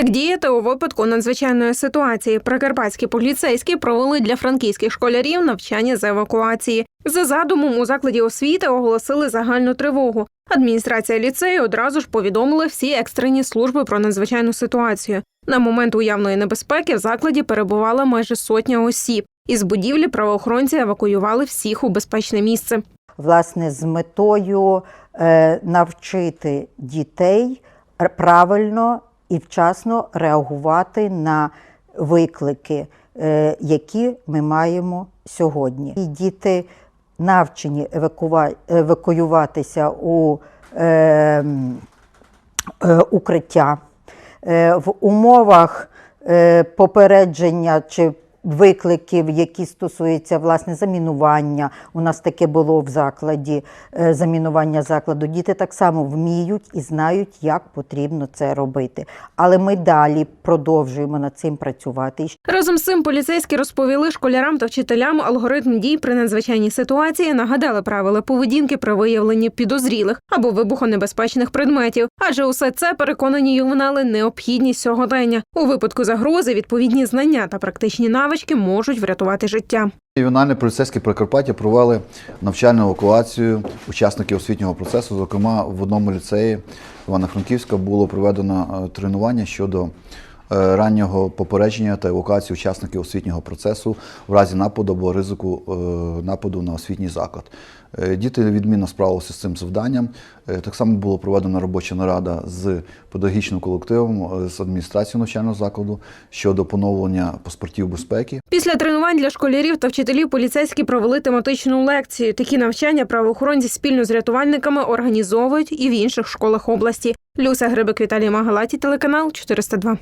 Як діяти у випадку надзвичайної ситуації? Прикарпатські поліцейські провели для франківських школярів навчання з евакуації. За задумом у закладі освіти оголосили загальну тривогу. Адміністрація ліцею одразу ж повідомила всі екстрені служби про надзвичайну ситуацію. На момент уявної небезпеки в закладі перебувала майже сотня осіб. Із будівлі правоохоронці евакуювали всіх у безпечне місце. власне, з метою е, навчити дітей правильно і вчасно реагувати на виклики, е, які ми маємо сьогодні. І діти навчені евакуюватися у е, е, укриття. Е, В умовах е, попередження чи викликів, які стосуються власне замінування. У нас таке було в закладі е, замінування закладу. Діти так само вміють і знають, як потрібно це робити. Але ми далі продовжуємо над цим працювати. Разом з цим поліцейські розповіли школярам та вчителям алгоритм дій при надзвичайній ситуації, нагадали правила поведінки при виявленні підозрілих або вибухонебезпечних предметів. Адже усе це переконані ювенали необхідність сьогодення. У випадку загрози відповідні знання та практичні навички можуть врятувати життя. Ювенальні поліцейські Прикарпаття провели навчальну евакуацію учасників освітнього процесу. Зокрема, в одному ліцеї Івано-Франківська було проведено е, тренування щодо раннього попередження та евакуації учасників освітнього процесу в разі нападу або ризику е, нападу на освітній заклад. Е, Діти відмінно справилися з цим завданням. Е, Так само була проведена робоча нарада з педагогічним колективом, е, з адміністрацією навчального закладу щодо поновлення паспортів безпеки. Після тренувань для школярів та вчителів поліцейські провели тематичну лекцію. Такі навчання правоохоронці спільно з рятувальниками організовують і в інших школах області. Люся Грибик Віталій Магалаті, телеканал 402.